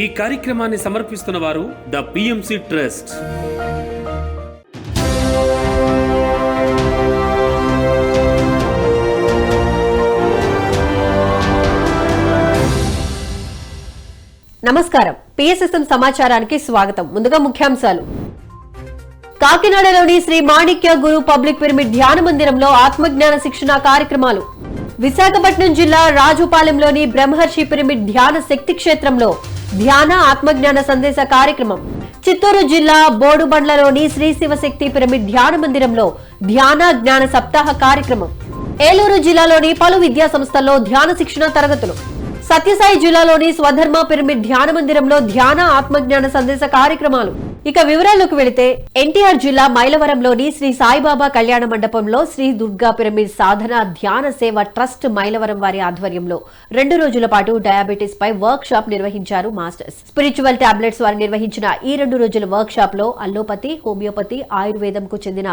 ఈ కార్యక్రమాన్ని సమర్పిస్తున్న వారు ద పిఎంసి ట్రస్ట్ నమస్కారం. పిఎస్ఎస్ఎం సమాచారానికి స్వాగతం. ముందుగా ముఖ్యాంశాలు. కాకినాడలోని శ్రీ మాణిక్య గురు పబ్లిక్ పిరమిడ్ ధ్యాన మందిరంలో ఆత్మజ్ఞాన శిక్షణ కార్యక్రమాలు. విశాఖపట్నం జిల్లా రాజుపాలెంలోని బ్రహ్మర్షి పిరమిడ్ ధ్యాన శక్తి క్షేత్రంలో ధ్యాన ఆత్మజ్ఞాన సందేశ కార్యక్రమం. చిత్తూరు జిల్లా బోడుబండ్లలోని శ్రీ శివశక్తి పిరమిడ్ ధ్యాన మందిరంలో ధ్యాన జ్ఞాన సప్తాహ కార్యక్రమం. ఏలూరు జిల్లాలోని పలు విద్యా సంస్థల్లో ధ్యాన శిక్షణ తరగతులు. సత్యసాయి జిల్లాలోని స్వధర్మ పిరమిడ్ ధ్యాన మందిరంలో ధ్యాన ఆత్మజ్ఞాన సందేశ కార్యక్రమాలు. ఇక వివరాల్లోకి వెళితే ఎన్టీఆర్ జిల్లా మైలవరంలోని శ్రీ సాయిబాబా కళ్యాణ మండపంలో శ్రీ దుర్గా పిరమిడ్ సాధన ధ్యాన సేవ ట్రస్ట్ మైలవరం వారి ఆధ్వర్యంలో రెండు రోజుల పాటు డయాబెటీస్ పై వర్క్ షాప్ నిర్వహించారు మాస్టర్స్. స్పిరిచువల్ టాబ్లెట్స్ వారు నిర్వహించిన ఈ రెండు రోజుల వర్క్ షాప్లో అల్లోపతి హోమియోపతి ఆయుర్వేదంకు చెందిన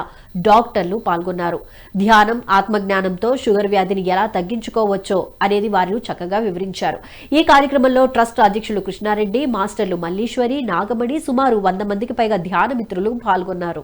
డాక్టర్లు పాల్గొన్నారు. ధ్యానం ఆత్మజ్ఞానంతో షుగర్ వ్యాధిని ఎలా తగ్గించుకోవచ్చో అనేది వారు చక్కగా వివరించారు. ఈ కార్యక్రమంలో ట్రస్ట్ అధ్యక్షులు కృష్ణారెడ్డి మాస్టర్లు మల్లీశ్వరి నాగమణి సుమారు వంద మంది మందికి పైగా ధ్యాన మిత్రులు పాల్గొన్నారు.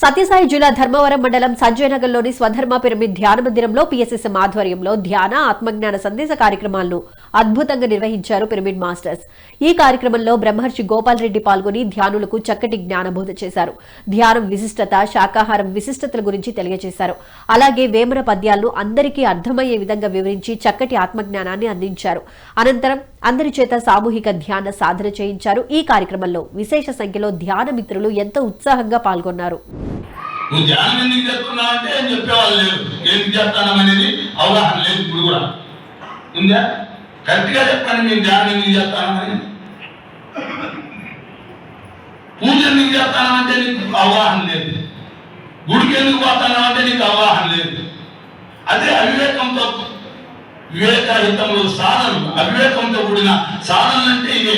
సత్యసాయి జిల్లా ధర్మవరం మండలం సంజయనగర్లోని స్వధర్మ పిరమిడ్ ధ్యాన మందిరంలో పిఎస్ఎస్ఎం ఆధ్వర్యంలో ధ్యాన ఆత్మజ్ఞాన సందేశ కార్యక్రమాలను అద్భుతంగా నిర్వహించారు పిరమిడ్ మాస్టర్స్. ఈ కార్యక్రమంలో బ్రహ్మర్షి గోపాల్ రెడ్డి పాల్గొని ధ్యానులకు చక్కటి జ్ఞానబోధ చేశారు. ధ్యానం విశిష్టత శాకాహారం విశిష్టతల గురించి తెలియజేశారు. అలాగే వేమన పద్యాలను అందరికీ అర్థమయ్యే విధంగా వివరించి చక్కటి ఆత్మజ్ఞానాన్ని అందించారు. అనంతరం అందరి చేత సామూహిక ధ్యాన సాధన చేయించారు. ఈ కార్యక్రమంలో విశేష సంఖ్యలో ధ్యాన మిత్రులు ఎంతో ఉత్సాహంగా పాల్గొన్నారు. నువ్వు ధ్యానం ఎందుకు చేస్తున్నావు అంటే ఏం చెప్పేవాళ్ళు లేరు. ఎందుకు చేస్తానం అనేది అవగాహన లేదు ఇప్పుడు కూడా. ఉందా? కరెక్ట్గా చెప్తాను నేను ధ్యానం ఎందుకు చేస్తానని పూజ ఎందుకు చేస్తానంటే నీకు అవగాహన లేదు. గుడికి ఎందుకు పోతాను అంటే నీకు అవగాహన లేదు. అదే అవివేకంతో వివేకహితంలో సాధనలు. అవివేకంతో కూడిన సాధనలు అంటే ఇదే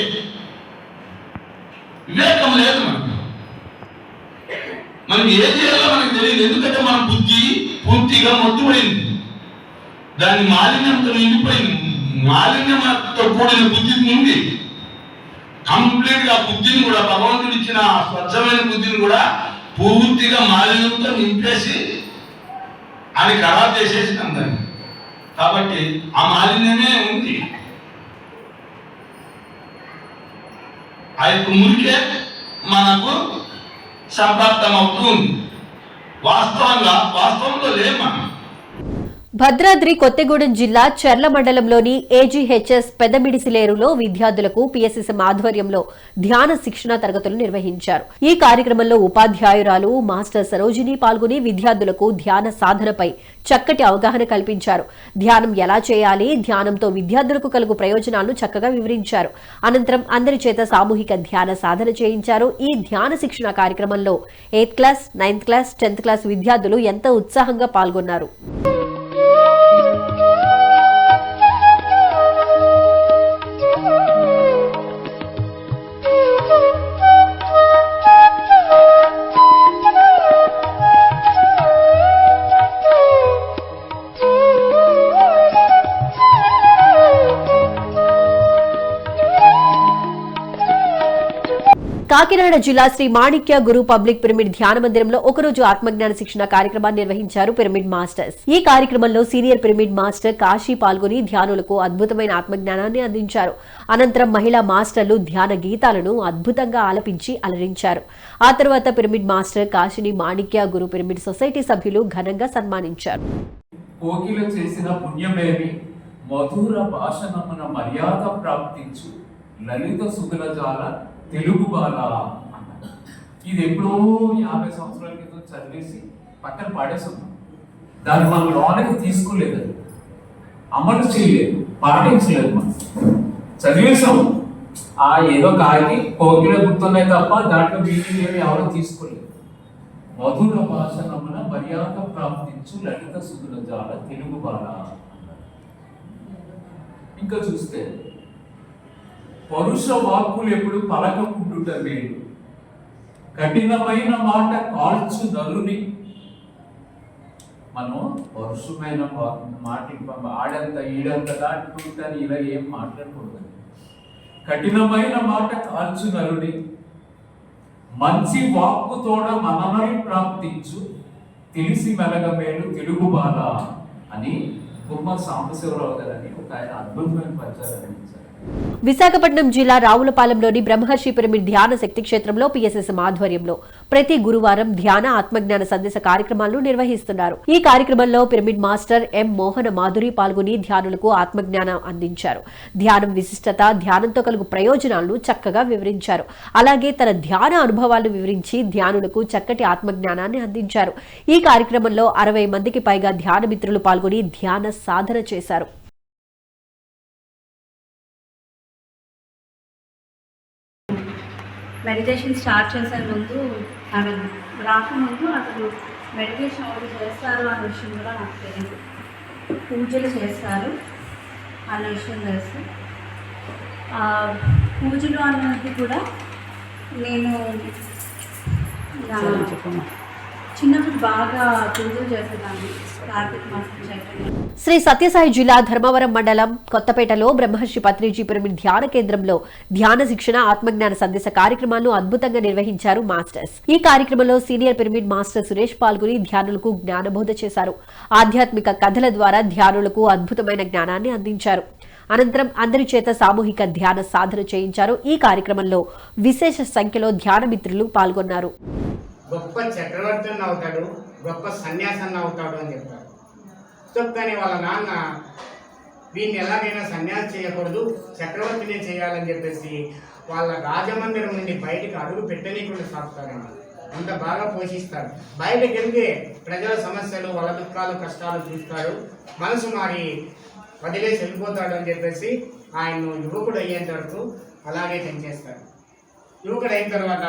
వివేకం లేదు మనకు. మనం ఏం చేయాలో మనకు తెలియదు. ఎందుకంటే మన బుద్ధి పూర్తిగా మొత్తుపడింది దాని మాలిన్యంతో నిండిపోయింది. మాలిన్యంతో కూడిన బుద్ధి ఉంది. కంప్లీట్గా బుద్ధిని కూడా భగవంతుడు ఇచ్చిన స్వచ్ఛమైన బుద్ధిని కూడా పూర్తిగా మాలిన్యంతో నింపేసి అది ఖరాబ్ చేసేసినాం దాన్ని కాబట్టి ఆ మాలిన్యమే ఉంది. ఆ యొక్క మురికే మనకు సంప్రాప్తమవుతుంది వాస్తవంగా వాస్తవంలో లేమా? భద్రాద్రి కొత్తగూడెం జిల్లా చర్ల మండలంలోని ఏజీహెచ్ఎస్ పెద్దమిడిసిలేరులో విద్యార్థులకు పిఎస్ఎస్ఎం ఆధ్వర్యంలో ధ్యాన శిక్షణ తరగతులు నిర్వహించారు. ఈ కార్యక్రమంలో ఉపాధ్యాయురాలు మాస్టర్ సరోజిని పాల్గొని విద్యార్థులకు ధ్యాన సాధనపై చక్కటి అవగాహన కల్పించారు. ధ్యానం ఎలా చేయాలి? ధ్యానంతో విద్యార్థులకు కలుగు ప్రయోజనాలను చక్కగా వివరించారు. అనంతరం అందరి చేత సామూహిక ధ్యాన సాధన చేయించారు. ఈ ధ్యాన శిక్షణ కార్యక్రమంలో eighth class ninth class tenth class విద్యార్థులు ఎంతో ఉత్సాహంగా పాల్గొన్నారు. కాకినాడ జిల్లా శ్రీ మాణిక్య గురు పబ్లిక్ పిరమిడ్ ధ్యాన మందిరంలో ఒకరోజు ఆత్మజ్ఞాన శిక్షణ కార్యక్రమాన్ని నిర్వహించారు పిరమిడ్ మాస్టర్స్. ఈ కార్యక్రమంలో సీనియర్ పిరమిడ్ మాస్టర్ కాశీ పాల్గొని ధ్యానులకు అద్భుతమైన ఆత్మజ్ఞానాన్ని అందించారు. అనంతరం మహిళా మాస్టర్లు ధ్యాన గీతాలను అద్భుతంగా ఆలపించి అలరించారు. ఆ తర్వాత పిరమిడ్ మాస్టర్ కాశీని మాణిక్య గురు పిరమిడ్ సొసైటీ సభ్యులు ఘనంగా సన్మానించారు. కోకిల చేసిన పుణ్యమేమి? మధుర భాషణమున మర్యాద ప్రాప్తించు. లలిత సుగులజాల తెలుగు బాల ఇది ఎప్పుడో యాభై సంవత్సరాల క్రితం చదివేసి పక్కన పాడేస్తున్నాం దాన్ని మనం లోనికి తీసుకోలేదు అమలు చేయలేదు పాటించలేదు మనం. చదివేసాం ఆ ఏదో కాకి కోకిలే గుర్తున్నాయి తప్ప దాంట్లో మీనింగ్ ఏమి ఎవరో తీసుకోలేదు. మధుర భాష భాషణమున మర్యాద ప్రాప్తించు లలిత సుధుల జాల తెలుగు బాల ఇంకా చూస్తే పరుష వాక్కులు ఎప్పుడు పలకకుండుట మేలు కఠినమైన మాట కాల్చు నలుని మనం పరుషమైన మాట ఆడంత ఈడంత దాటుకుంటాను ఇలా ఏం మాట్లాడకూడదు. కఠినమైన మాట కాల్చు నలుని మంచి వాక్కుతోడ మననై ప్రాప్తించు. తెలిసి మెలగమేలు తెలుగు బాల అని గుమ్మ సాంబశివరావు గారని ఒక ఆయన అద్భుతమైన పరిచయం అందించారు. విశాఖపట్నం జిల్లా రావులపాలెంలోని బ్రహ్మర్షి పిరమిడ్ ధ్యాన శక్తి క్షేత్రంలో పిఎస్ఎస్ ఆధ్వర్యంలో ప్రతి గురువారం ధ్యాన ఆత్మజ్ఞాన సందేశ కార్యక్రమాలను నిర్వహిస్తున్నారు. ఈ కార్యక్రమంలో pyramid master M Mohana Madhuri పాల్గొని ధ్యానులకు ఆత్మజ్ఞానం అందించారు. ధ్యానం విశిష్టత ధ్యానంతో కలుగు ప్రయోజనాలను చక్కగా వివరించారు. అలాగే తన ధ్యాన అనుభవాలను వివరించి ధ్యానులకు చక్కటి ఆత్మజ్ఞానాన్ని అందించారు. ఈ కార్యక్రమంలో అరవై మందికి పైగా ధ్యాన మిత్రులు పాల్గొని ధ్యాన సాధన చేశారు. మెడిటేషన్ స్టార్ట్ చేసే ముందు ఆమె రాకముందు అసలు మెడిటేషన్ ఒకటి చేస్తారు అన్న విషయం కూడా నాకు తెలియదు. పూజలు చేస్తారు అన్న విషయం తెలుసు పూజలు అన్నది కూడా నేను చెప్పమ్మా. చిన్నప్పుడు బాగా పూజలు కార్తీక మాసం చైతన్యం. శ్రీ సత్యసాయి జిల్లా ధర్మవరం మండలం కొత్తపేటలో బ్రహ్మర్షి పత్రిజీ పిరమిడ్ ధ్యాన కేంద్రంలో ధ్యాన శిక్షణ ఆత్మజ్ఞాన సందేశ కార్యక్రమాలను అద్భుతంగా నిర్వహించారు మాస్టర్స్. ఈ కార్యక్రమంలో సీనియర్ పిరమిడ్ మాస్టర్ సురేష్ పాల్గొని ధ్యానులకు జ్ఞానబోధ చేశారు. ఆధ్యాత్మిక కథల ద్వారా ధ్యానులకు అద్భుతమైన జ్ఞానాన్ని అందించారు. అనంతరం అందరి చేత సామూహిక ధ్యాన సాధన చేయించారు. ఈ కార్యక్రమంలో విశేష సంఖ్యలో ధ్యాన మిత్రులు పాల్గొన్నారు. గొప్ప చక్రవర్తిని అవుతాడు గొప్ప సన్యాసాన్ని అవుతాడు అని చెప్తారు. సో కానీ వాళ్ళ నాన్న వీడిని ఎలాగైనా సన్యాసం చేయకూడదు చక్రవర్తినే చేయాలని చెప్పేసి వాళ్ళ రాజమందిరం నుండి బయటకు అడుగు పెట్టనీకుండా సాగుతారండి అంత బాగా పోషిస్తారు. బయటకు వెళ్తే ప్రజల సమస్యలు వాళ్ళ దుఃఖాలు కష్టాలు చూస్తాడు మనసు మారి వదిలేసి వెళ్ళిపోతాడు అని చెప్పేసి ఆయన యువకుడు అయ్యేంత వరకు అలాగే పెంచేస్తారు యువకుడు అయిన తర్వాత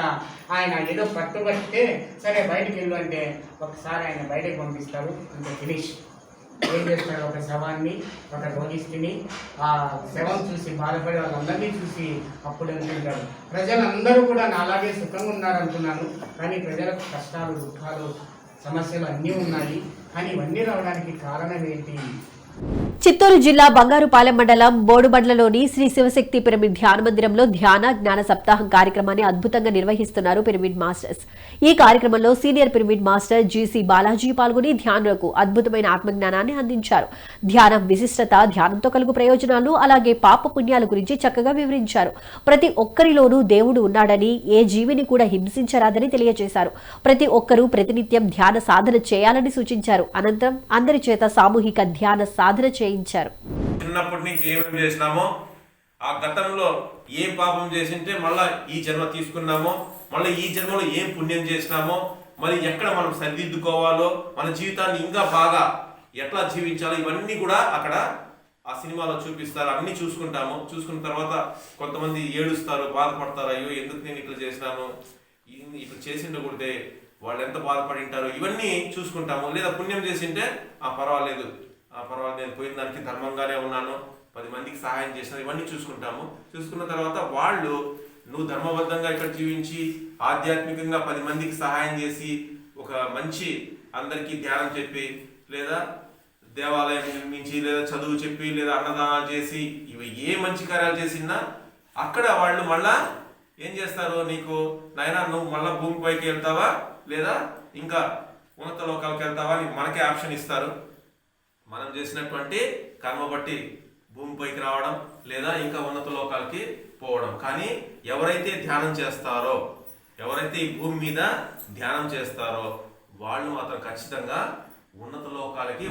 ఆయన ఏదో పట్టుబట్టే సరే బయటకు వెళ్ళు అంటే ఒకసారి ఆయన బయటకు పంపిస్తారు అంటే ఫినిష్. ఏం చేస్తారు ఒక శవాన్ని ఒక రోగిష్టిని ఆ శవం చూసి బాధపడే వాళ్ళందరినీ చూసి అప్పుడు అనుకుంటారు ప్రజలందరూ కూడా నా అలాగే సుఖంగా ఉన్నారనుకున్నాను కానీ ప్రజలకు కష్టాలు దుఃఖాలు సమస్యలు అన్నీ ఉన్నాయి. కానీ ఇవన్నీ రావడానికి కారణం ఏంటి? చిత్తూరు జిల్లా బంగారుపాలెం మండలం బోడుబండ్లలోని శ్రీ శివశక్తి పిరమిడ్ ధ్యాన మందిరంలో ధ్యాన జ్ఞాన సప్తాహం కార్యక్రమాన్ని అద్భుతంగా నిర్వహిస్తున్నారు పిరమిడ్ మాస్టర్స్. ఈ కార్యక్రమంలో senior pyramid master GC Balaji పాల్గొని ధ్యానులకు అద్భుతమైన ఆత్మజ్ఞానాన్ని అందించారు. ధ్యానం విశిష్టత ధ్యానంతో కలుగు ప్రయోజనాలు అలాగే పాప పుణ్యాల గురించి చక్కగా వివరించారు. ప్రతి ఒక్కరిలోనూ దేవుడు ఉన్నాడని ఏ జీవిని కూడా హింసించరాదని తెలియజేశారు. ప్రతి ఒక్కరూ ప్రతినిత్యం ధ్యాన సాధన చేయాలని సూచించారు. అనంతరం అందరి చేత సామూహిక ధ్యాన సాధన చేయించారు. చిన్నప్పటి నుంచి ఏమేమి చేసినామో ఆ గతంలో ఏ పాపం చేసింటే మళ్ళా ఈ జన్మ తీసుకున్నామో మళ్ళీ ఈ జన్మలో ఏం పుణ్యం చేసినామో మరి ఎక్కడ మనం సరిదిద్దుకోవాలో మన జీవితాన్ని ఇంకా బాగా ఎట్లా జీవించాలో ఇవన్నీ కూడా అక్కడ ఆ సినిమాలో చూపిస్తారు. అన్ని చూసుకుంటాము. చూసుకున్న తర్వాత కొంతమంది ఏడుస్తారు బాధపడతారు అయ్యో ఎందుకు నేను ఇట్లా చేసినాను? ఇన్ని ఇట్లా చేసిండకూడదే వాళ్ళు ఎంత బాధపడి ఉంటారు ఇవన్నీ చూసుకుంటాము. లేదా పుణ్యం చేసింటే ఆ పర్వాలేదు. పర్వాలేదు నేను పోయిన దానికి ధర్మంగానే ఉన్నాను. పది మందికి సహాయం చేసిన ఇవన్నీ చూసుకుంటాము. చూసుకున్న తర్వాత వాళ్ళు నువ్వు ధర్మబద్ధంగా ఇక్కడ జీవించి ఆధ్యాత్మికంగా పది మందికి సహాయం చేసి ఒక మంచి అందరికీ ధ్యానం చెప్పి లేదా దేవాలయం నిర్మించి లేదా చదువు చెప్పి లేదా అన్నదానం చేసి ఇవి ఏ మంచి కార్యాలు చేసినా అక్కడ వాళ్ళు మళ్ళా ఏం చేస్తారు నీకు? నాయన నువ్వు మళ్ళా భూమిపైకి వెళ్తావా? లేదా ఇంకా ఉన్నత లోకాలకు వెళ్తావా? అని మనకే ఆప్షన్ ఇస్తారు. మనం చేసినటువంటి కర్మ బట్టి భూమిపైకి రావడం లేదా ఇంకా ఉన్నత లోకాలకి పోవడం. కానీ ఎవరైతే ధ్యానం చేస్తారో ఎవరైతే ఈ భూమి మీద ధ్యానం చేస్తారో వాళ్ళు మాత్రం ఖచ్చితంగా ఉన్నత లోకాలకి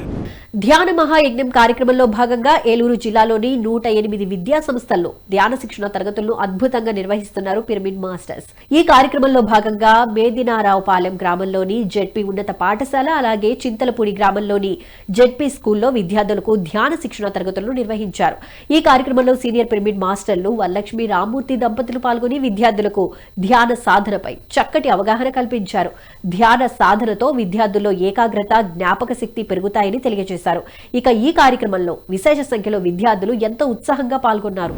ధ్యాన మహాయజ్ఞం కార్యక్రమంలో భాగంగా ఏలూరు జిల్లాలోని నూట ఎనిమిది విద్యా సంస్థల్లో ధ్యాన శిక్షణ తరగతులను అద్భుతంగా నిర్వహిస్తున్నారు పిరమిడ్ మాస్టర్స్. ఈ కార్యక్రమంలో భాగంగా మేదినారావుపాలెం గ్రామంలోని జెడ్పీ ఉన్నత పాఠశాల అలాగే చింతలపూడి గ్రామంలోని జెడ్పీ స్కూల్లో విద్యార్థులకు ధ్యాన శిక్షణ తరగతులను నిర్వహించారు. ఈ కార్యక్రమంలో సీనియర్ పిరమిడ్ మాస్టర్లు వల్లక్ష్మి రామ్మూర్తి దంపతులు పాల్గొని విద్యార్థులకు ధ్యాన సాధనపై చక్కటి అవగాహన కల్పించారు. ధ్యాన సాధనతో విద్యార్థుల్లో ఏకాగ్రత జ్ఞాపక శక్తి పెరుగుతాయని తెలియజేశారు. చేశారు. ఇక ఈ కార్యక్రమంలో విశేష సంఖ్యలో విద్యార్థులు ఎంతో ఉత్సాహంగా పాల్గొన్నారు.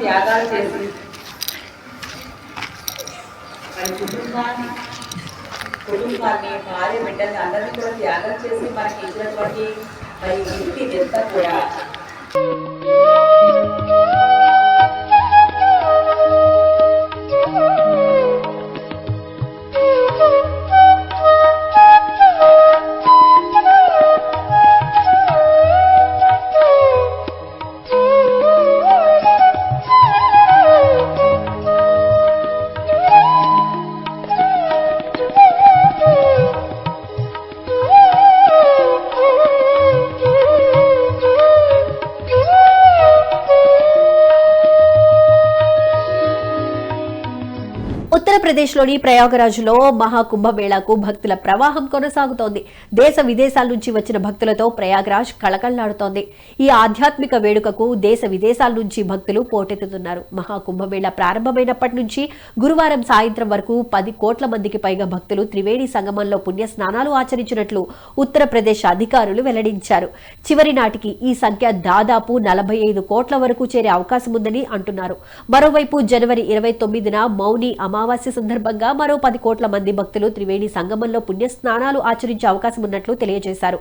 త్యాగాలు చేసి మరి కుటుంబాన్ని కుటుంబాన్ని భార్య బిడ్డల్ని అందరినీ కూడా త్యాగం చేసి మనకి ఇచ్చినటువంటి మరి ఇంటి ఇదంతా కూడా. ఆంధ్రప్రదేశ్లోని ప్రయాగరాజ్లో మహాకుంభమేళాకు భక్తుల ప్రవాహం కొనసాగుతోంది. దేశ విదేశాల నుంచి వచ్చిన భక్తులతో ప్రయాగరాజ్ కళకళలాడుతోంది. ఈ ఆధ్యాత్మిక వేడుకకు దేశ విదేశాల నుంచి భక్తులు పోటెత్తుతున్నారు. మహాకుంభమేళా ప్రారంభమైనప్పటి నుంచి గురువారం సాయంత్రం వరకు పది కోట్ల మందికి పైగా భక్తులు త్రివేణి సంగమంలో పుణ్య స్నానాలు ఆచరించినట్లు ఉత్తరప్రదేశ్ అధికారులు వెల్లడించారు. చివరి నాటికి ఈ సంఖ్య దాదాపు నలభై ఐదు కోట్ల వరకు చేరే అవకాశం ఉందని అంటున్నారు. మరోవైపు జనవరి ఇరవై తొమ్మిదిన మౌని అమావాస్య సందర్భంగా మరో పది కోట్ల మంది భక్తులు త్రివేణి సంగమంలో పుణ్య స్నానాలు ఆచరించే అవకాశం ఉన్నట్లు తెలియజేశారు.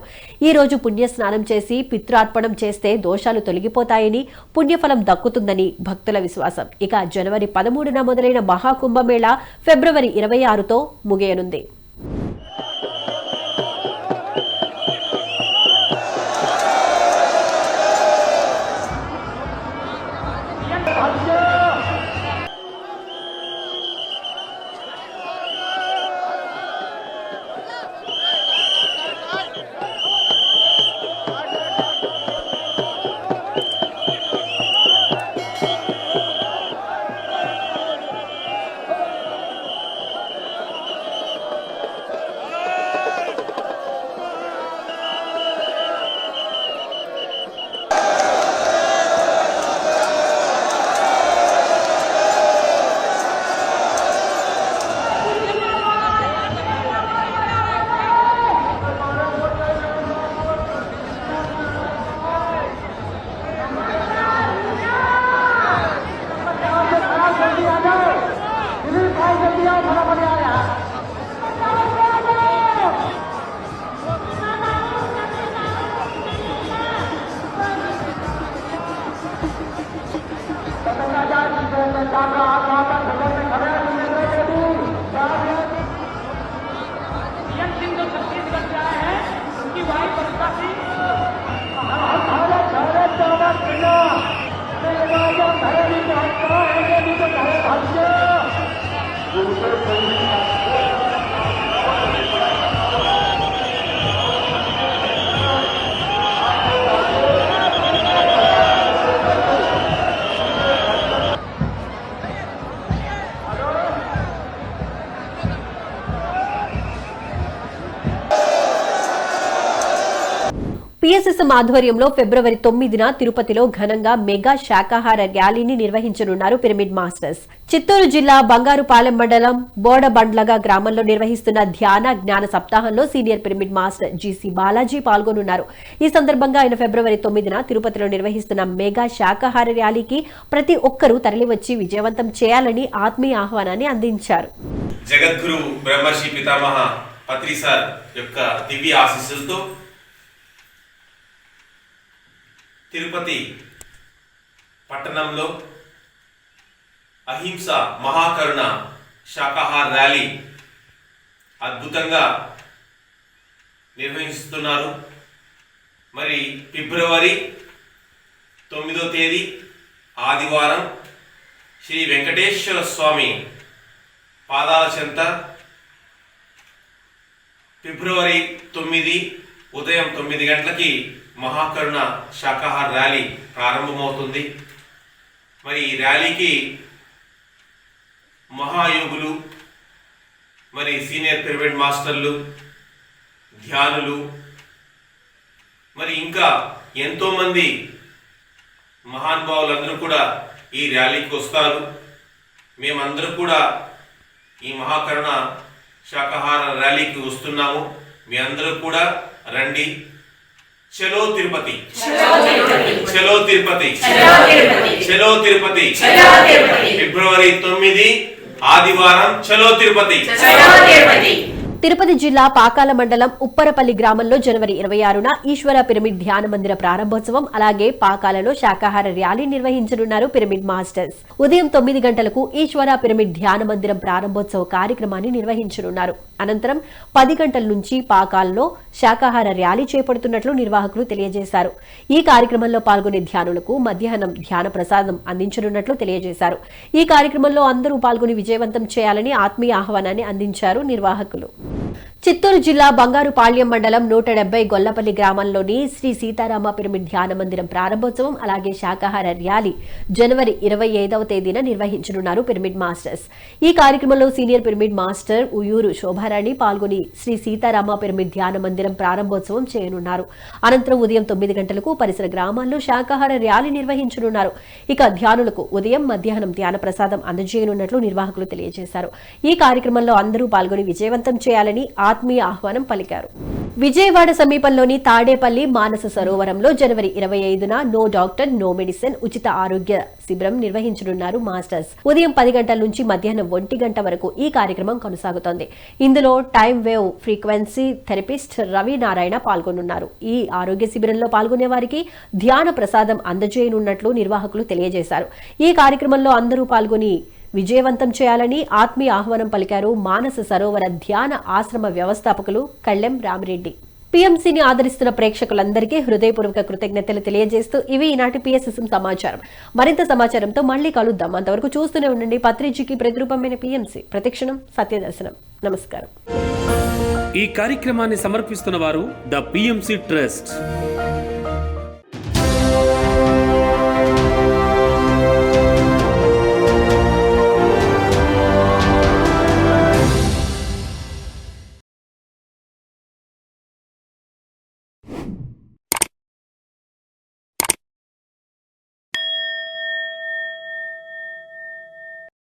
ఈ రోజు పుణ్య స్నానం చేసి పితృార్పణం చేస్తే దోషాలు తొలగిపోతాయని పుణ్యఫలం దక్కుతుందని భక్తుల విశ్వాసం. ఇక జనవరి పదమూడున మొదలైన మహాకుంభమేళ ఫిబ్రవరి ఇరవై ఆరుతో ముగియనుంది. పిఎస్ఎస్ఎం ఆధ్వర్యంలో ఫిబ్రవరి తొమ్మిదిన తిరుపతిలో ఘనంగా మెగా శాకాహార ర్యాలీని నిర్వహించనున్నారు పిరమిడ్ మాస్టర్స్. చిత్తూరు జిల్లా బంగారుపాలెం మండలం బోడబండ్లగా గ్రామంలో నిర్వహిస్తున్న ధ్యాన జ్ఞాన సప్తాహంలో senior pyramid master GC Balaji పాల్గొనున్నారు. ఈ సందర్భంగా ఆయన ఫిబ్రవరి తొమ్మిదిన తిరుపతిలో నిర్వహిస్తున్న మెగా శాకాహార ర్యాలీకి ప్రతి ఒక్కరూ తరలివచ్చి విజయవంతం చేయాలని ఆత్మీయ ఆహ్వానాన్ని అందించారు. జగద్గురు బ్రహ్మర్షి పితామహ పత్రి సార్ యొక్క దివ్య ఆశీస్సులతో తిరుపతి పట్టణంలో అహింస మహాకరుణ శాకాహార ర్యాలీ అద్భుతంగా నిర్వహిస్తున్నారు. మరి ఫిబ్రవరి తొమ్మిదో తేదీ ఆదివారం శ్రీ వెంకటేశ్వర స్వామి పాదాల చెంత ఫిబ్రవరి తొమ్మిది ఉదయం తొమ్మిది గంటలకి మహాకరుణ శాకాహార ర్యాలీ ప్రారంభమవుతుంది. మరి ఈ ర్యాలీకి మహాయోగులు మరి సీనియర్ పిరమిడ్ మాస్టర్లు ధ్యానులు మరి ఇంకా ఎంతోమంది మహానుభావులందరూ కూడా ఈ ర్యాలీకి వస్తారు. మేమందరూ కూడా ఈ మహాకరుణ శాకాహార ర్యాలీకి వస్తున్నాము. మీ అందరూ కూడా రండి. చలో తిరుపతి. చలో తిరుపతి. చలో తిరుపతి. ఫిబ్రవరి తొమ్మిది ఆదివారం చలో తిరుపతి. తిరుపతి జిల్లా పాకాల మండలం ఉప్పరపల్లి గ్రామంలో జనవరి ఇరవై ఆరున ఈశ్వర పిరమిడ్ ధ్యాన మందిర ప్రారంభోత్సవం అలాగే పాకాలలో శాకాహార ర్యాలీ నిర్వహించనున్నారు పిరమిడ్ మాస్టర్స్. ఉదయం తొమ్మిది గంటలకు ఈశ్వర పిరమిడ్ ధ్యాన మందిరం ప్రారంభోత్సవ కార్యక్రమాన్ని నిర్వహించనున్నారు. అనంతరం పది గంటల నుంచి పాకాలలో శాకాహార ర్యాలీ చేపడుతున్నట్లు నిర్వాహకులు తెలియజేశారు. ఈ కార్యక్రమంలో పాల్గొనే ధ్యానులకు మధ్యాహ్నం ధ్యాన ప్రసాదం అందించనున్నట్లు తెలియజేశారు. ఈ కార్యక్రమంలో అందరూ పాల్గొని విజయవంతం చేయాలని ఆత్మీయ ఆహ్వానాన్ని అందించారు నిర్వాహకులు. చిత్తూరు జిల్లా బంగారుపాళ్యం మండలం నూట డెబ్బై గొల్లపల్లి గ్రామంలోని శ్రీ సీతారామ పిరమిడ్ ధ్యాన మందిరం ప్రారంభోత్సవం అలాగే శాకాహార ర్యాలీ జనవరి ఇరవై ఐదవ తేదీన నిర్వహించనున్నారు పిరమిడ్ మాస్టర్స్. ఈ కార్యక్రమంలో senior pyramid master Uyyuru Shobharani పాల్గొని శ్రీ సీతారామ పిరమిడ్ ధ్యాన మందిరం ప్రారంభోత్సవం చేయనున్నారు. అనంతరం ఉదయం తొమ్మిది గంటలకు పరిసర గ్రామాల్లో శాకాహార ర్యాలీ నిర్వహించనున్నారు. ఇక ధ్యానులకు ఉదయం మధ్యాహ్నం ధ్యాన ప్రసాదం అందజేయనున్నట్లు నిర్వాహకులు తెలియజేశారు. ఈ కార్యక్రమంలో అందరూ పాల్గొని విజయవంతం చేయాలని ఆత్మీయ ఆహ్వానం పలికారు. విజయవాడ సమీపంలోని తాడేపల్లి మానస సరోవరంలో జనవరి ఇరవై ఐదున నో డాక్టర్ నో మెడిసిన్ ఉచిత ఆరోగ్య శిబిరం నిర్వహించనున్నారు మాస్టర్స్. ఉదయం పది గంటల నుంచి మధ్యాహ్నం ఒంటి గంట వరకు ఈ కార్యక్రమం కొనసాగుతోంది. ఇందులో time wave frequency therapist Ravi Narayana పాల్గొనున్నారు. ఈ ఆరోగ్య శిబిరంలో పాల్గొనే వారికి ధ్యాన ప్రసాదం అందజేయనున్నట్లు నిర్వాహకులు తెలియజేశారు. ఈ కార్యక్రమంలో అందరూ పాల్గొని విజయవంతం చేయాలని ఆత్మీయ ఆహ్వానం పలికారు మానస సరోవర ధ్యాన ఆశ్రమ వ్యవస్థాపకులు కళ్ళెం రామిరెడ్డి. పీఎంసీని ఆదరిస్తున్న ప్రేక్షకులందరికీ హృదయపూర్వక కృతజ్ఞతలు తెలియజేస్తూ ఇవి ఈనాటి పిఎస్ఎస్ఎం సమాచారం. మరింత సమాచారంతో మళ్ళీ కలుద్దాం. అంతవరకు చూస్తూనే ఉండండి. పత్రిజీకి ప్రతిరూపమైన పిఎంసీ. ప్రతిక్షణం సత్యదర్శనం. నమస్కారం. ఈ కార్యక్రమాన్ని సమర్పిస్తున్న వారు ద పిఎంసి ట్రస్ట్.